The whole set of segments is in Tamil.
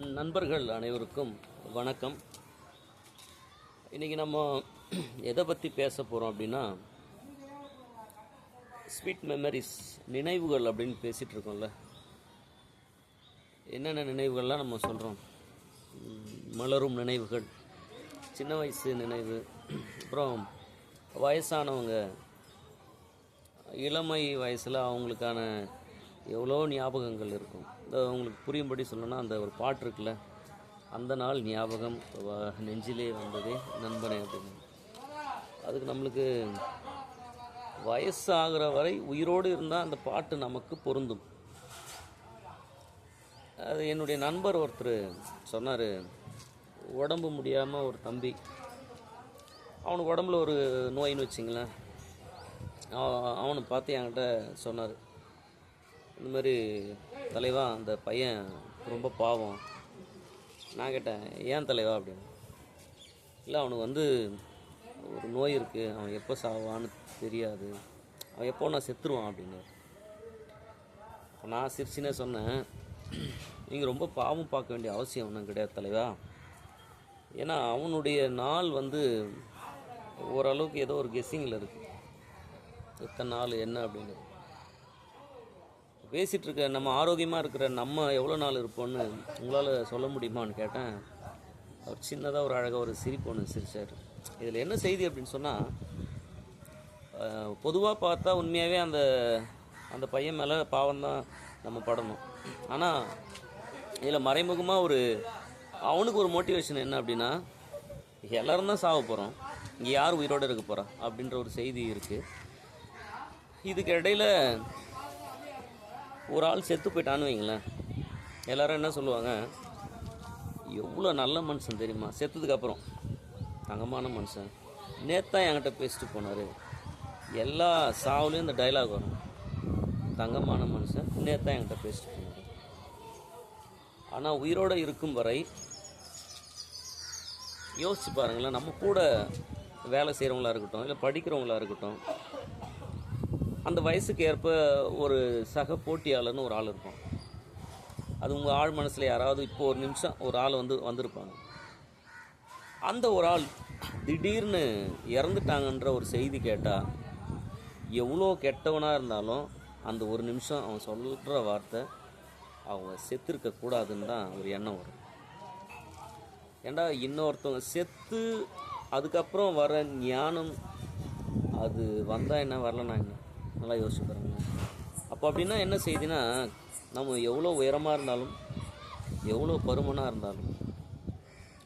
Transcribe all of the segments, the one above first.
நண்பர்கள் அனைவருக்கும் வணக்கம். இன்றைக்கி நம்ம எதை பற்றி பேச போகிறோம் அப்படின்னா ஸ்வீட் மெமரிஸ் நினைவுகள் அப்படின்னு பேசிகிட்டு இருக்கோம்ல. என்னென்ன நினைவுகள்லாம் நம்ம சொல்கிறோம் மலரும் நினைவுகள் சின்ன வயசு நினைவு அப்புறம் வயசானவங்க இளமை வயசில் அவங்களுக்கான எவ்வளோ ஞாபகங்கள் இருக்கும். இந்த உங்களுக்கு புரியும்படி சொல்லணும்னா அந்த ஒரு பாட்டு இருக்குல்ல அந்த நாள் ஞாபகம் வ- நெஞ்சிலே வந்ததே நண்பனே அப்படின்னு. அதுக்கு நம்மளுக்கு வயசாகிற வரை உயிரோடு இருந்தால் அந்த பாட்டு நமக்கு பொருந்தும். அது என்னுடைய நண்பர் ஒருத்தர் சொன்னார் உடம்பு முடியாமல் ஒரு தம்பி அவனுக்கு உடம்புல ஒரு நோயின்னு வச்சிங்களேன் அவனை பார்த்து என்கிட்ட சொன்னார் இந்த மாதிரி தலைவா அந்த பையன் ரொம்ப பாவம். நான் கேட்டேன் ஏன் தலைவா? அப்படின்னு. இல்லை அவனுக்கு வந்து ஒரு நோய் இருக்குது அவன் எப்போ சாவான்னு தெரியாது. அவன் எப்போ நான் செத்துருவான்? அப்படின்னு இப்போ நான் சிரிச்சினே சொன்னேன் நீங்கள் ரொம்ப பாவம் பார்க்க வேண்டிய அவசியம் ஒன்றும் கிடையாது தலைவா. ஏன்னா அவனுடைய நாள் வந்து ஓரளவுக்கு ஏதோ ஒரு கெஸ்ஸிங்கில் இருக்குது எத்தனை நாள் என்ன அப்படின்னு பேசிகிட்டு இருக்க நம்ம ஆரோக்கியமாக இருக்கிற நம்ம எவ்வளோ நாள் இருப்போம்னு உங்களால் சொல்ல முடியுமான்னு கேட்டேன். அவர் சின்னதாக ஒரு அழகாக ஒரு சிரிப்பு ஒன்று சிரிச்சார். இதில் என்ன செய்தி அப்படின்னு சொன்னால் பொதுவாக பார்த்தா உண்மையாகவே அந்த அந்த பையன் மேலே பாவம்தான் நம்ம படணும். ஆனால் இதில் மறைமுகமாக ஒரு அவனுக்கு ஒரு மோட்டிவேஷன் என்ன அப்படின்னா எல்லாரும் தான் சாக போகிறோம் இங்கே யார் உயிரோடு இருக்க போகிறா அப்படின்ற ஒரு செய்தி இருக்குது இதுக்கு இடையில ஒரு ஆள் செத்து போயிட்டான்னு வைங்களேன். எல்லாரும் என்ன சொல்லுவாங்க? எவ்வளோ நல்ல மனுஷன் தெரியுமா? செத்ததுக்கு அப்புறம். தங்கமான மனுஷன். நேத்தான் என்கிட்ட பேசிட்டு போனார். எல்லா சாவுலேயும் இந்த டைலாக் வரும். தங்கமான மனுஷன். நேத்தான் என்கிட்ட பேசிட்டு போனார். ஆனால் உயிரோடு இருக்கும் வரை யோசிச்சு பாருங்களேன். நம்ம கூட வேலை செய்கிறவங்களா இருக்கட்டும் இல்லை படிக்கிறவங்களா இருக்கட்டும் அந்த வயசுக்கு ஏற்ப ஒரு சக போட்டியாளர்னு ஒரு ஆள் இருப்பான். அது உங்கள் ஆழ் மனசில் யாராவது இப்போ ஒரு நிமிஷம் ஒரு ஆள் வந்து வந்திருப்பாங்க. அந்த ஒரு ஆள் திடீர்னு இறந்துட்டாங்கன்ற ஒரு செய்தி கேட்டால் எவ்வளோ கெட்டவனாக இருந்தாலும் அந்த ஒரு நிமிஷம் அவன் சொல்கிற வார்த்தை அவங்க செத்துருக்கக்கூடாதுன்னு தான் ஒரு எண்ணம் வரும். ஏண்டா இன்னொருத்தவங்க செத்து அதுக்கப்புறம் வர ஞானம் அது வந்தால் என்ன வரலனா என்ன? நல்லா யோசிச்சு பாருங்க. அப்போ அப்படின்னா என்ன செய்தினா நம்ம எவ்வளோ உயரமாக இருந்தாலும் எவ்வளோ பருமனாக இருந்தாலும்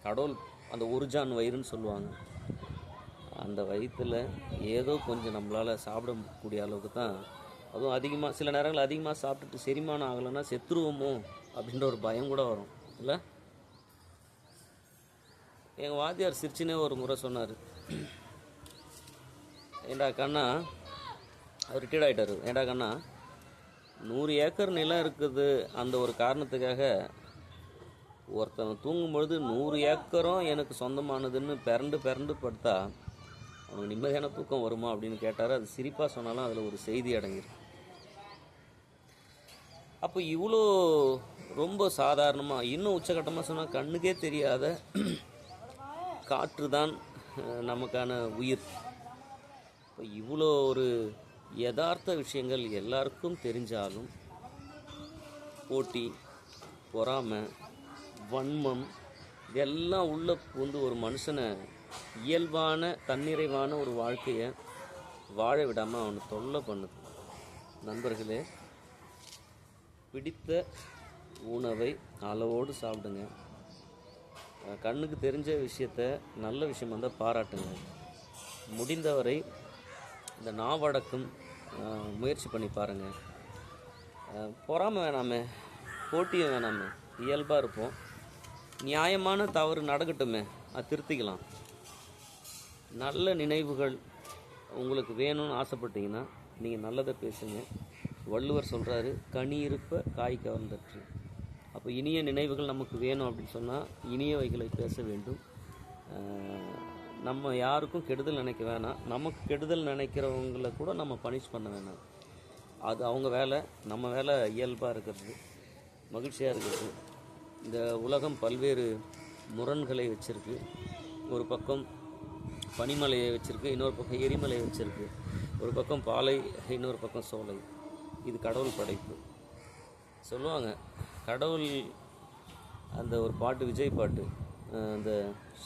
கடவுள் அந்த உருஜான் வயிறுன்னு சொல்லுவாங்க. அந்த வயிற்றில் ஏதோ கொஞ்சம் நம்மளால் சாப்பிடக்கூடிய அளவுக்கு தான் அதுவும் அதிகமாக சில நேரங்கள் அதிகமாக சாப்பிட்டுட்டு செரிமானம் ஆகலைன்னா செத்துருவோமோ அப்படின்ற ஒரு பயம் கூட வரும். இல்லை? எங்கள் வாத்தியார் சிரிச்சுனே ஒரு முறை சொன்னார். ஏண்டா கண்ணா அவர் ரிட்டையர்ட் ஆகிட்டார் ஏண்டா கண்ணா நூறு ஏக்கர் நிலம் இருக்குது. அந்த ஒரு காரணத்துக்காக ஒருத்தன் தூங்கும்பொழுது நூறு ஏக்கரும் எனக்கு சொந்தமானதுன்னு பிறண்டு பிறண்டு படுத்தா அவனுக்கு நிம்மதியான தூக்கம் வருமா அப்படின்னு கேட்டார். அது சிரிப்பாக சொன்னாலும் அதில் ஒரு செய்தி அடங்கியிருக்கு. அப்போ இவ்வளோ ரொம்ப சாதாரணமாக இன்னும் உச்சகட்டமாக சொன்னால் கண்ணுக்கே தெரியாத காற்று தான் நமக்கான உயிர். இப்போ இவ்வளோ ஒரு யதார்த்த விஷயங்கள் எல்லாருக்கும் தெரிஞ்சாலும் போட்டி பொறாமை வன்மம் இதெல்லாம் உள்ள பூந்து ஒரு மனுஷனை இயல்பான தன்னிறைவான ஒரு வாழ்க்கையை வாழ விடாமல் அவனை தொல்லை பண்ணுது. நண்பர்களே பிடித்த உணவை அளவோடு சாப்பிடுங்க. கண்ணுக்கு தெரிஞ்ச விஷயத்த நல்ல விஷயம் வந்தால் பாராட்டுங்க. முடிந்தவரை இந்த நாவடக்கம் முயற்சி பண்ணி பாருங்கள் பொறாமை வேணாமே போட்டியும் வேணாமே இயல்பாக இருப்போம். நியாயமான தவறு நடக்கட்டுமே அது திருத்திக்கலாம். நல்ல நினைவுகள் உங்களுக்கு வேணும்னு ஆசைப்பட்டீங்கன்னா நீங்கள் நல்லதை பேசுங்க. வள்ளுவர் சொல்கிறாரு கனி இருப்ப காய் கவர்ந்தற்று. அப்போ இனிய நினைவுகள் நமக்கு வேணும் அப்படின்னு சொன்னால் இனியவைகளை பேச வேண்டும். நம்ம யாருக்கும் கெடுதல் நினைக்க வேணாம். நமக்கு கெடுதல் நினைக்கிறவங்கள கூட நம்ம பனிஷ் பண்ண வேணாம். அது அவங்க வேலை நம்ம வேலை இயல்பாக இருக்கிறது மகிழ்ச்சியாக இருக்கிறது. இந்த உலகம் பல்வேறு முரண்களை வச்சுருக்கு. ஒரு பக்கம் பனிமலையை வச்சுருக்கு இன்னொரு பக்கம் எரிமலையை வச்சுருக்கு. ஒரு பக்கம் பாலை இன்னொரு பக்கம் சோலை. இது கடவுள் படைப்பு. சொல்லுவாங்க கடவுள் அந்த ஒரு பாட்டு விஜய் பாட்டு. அந்த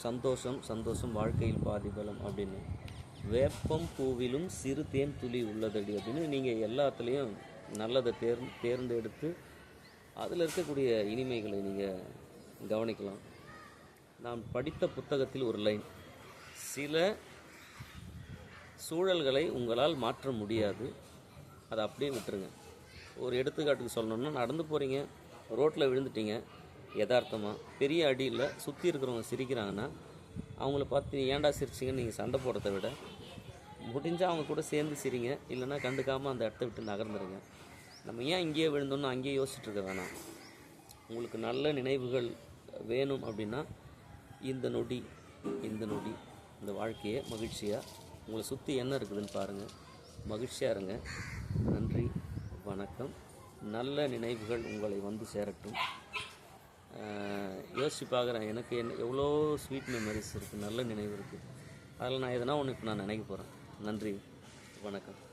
சந்தோஷம் சந்தோஷம் வாழ்க்கையில் பாதிபலம் அப்படின்னு. வேப்பம் பூவிலும் சிறு தேன் துளி உள்ளதடி அப்படின்னு நீங்கள் எல்லாத்துலேயும் நல்லதை தேர் தேர்ந்தெடுத்து அதில் இருக்கக்கூடிய இனிமைகளை நீங்கள் கவனிக்கலாம். நான் படித்த புத்தகத்தில் ஒரு லைன் சில சூழல்களை உங்களால் மாற்ற முடியாது. அதை அப்படியே விட்டுருங்க. ஒரு எடுத்துக்காட்டுக்கு சொல்லணும்னா நடந்து போகிறீங்க ரோட்டில் விழுந்துட்டீங்க யதார்த்தமாக பெரிய அடியில் சுற்றி இருக்கிறவங்க சிரிக்கிறாங்கன்னா அவங்கள பார்த்து ஏன்டா சிரிச்சிங்கன்னு நீங்கள் சண்டை போடுறத விட முடிஞ்சால் அவங்க கூட சேர்ந்து சிரிங்க. இல்லைன்னா கண்டுக்காமல் அந்த இடத்த விட்டு நகர்ந்துருங்க. நம்ம ஏன் இங்கேயே விழுந்தோம்னு அங்கேயே யோசிச்சுட்டு இருக்க வேணாம். உங்களுக்கு நல்ல நினைவுகள் வேணும் அப்படின்னா இந்த நொடி இந்த நொடி இந்த வாழ்க்கையை மகிழ்ச்சியாக உங்களை சுற்றி என்ன இருக்குதுன்னு பாருங்கள் மகிழ்ச்சியாக இருங்க. நன்றி வணக்கம். நல்ல நினைவுகள் உங்களை வந்து சேரட்டும். ஆஹ் யோசிச்சு பார்க்குறேன். எனக்கு என்ன எவ்வளோ ஸ்வீட் மெமரிஸ் இருக்குது நல்ல நினைவு இருக்குது அதில் நான் எதனா ஒன்று இப்போ நான் நினைக்க போகிறேன் நன்றி. வணக்கம்.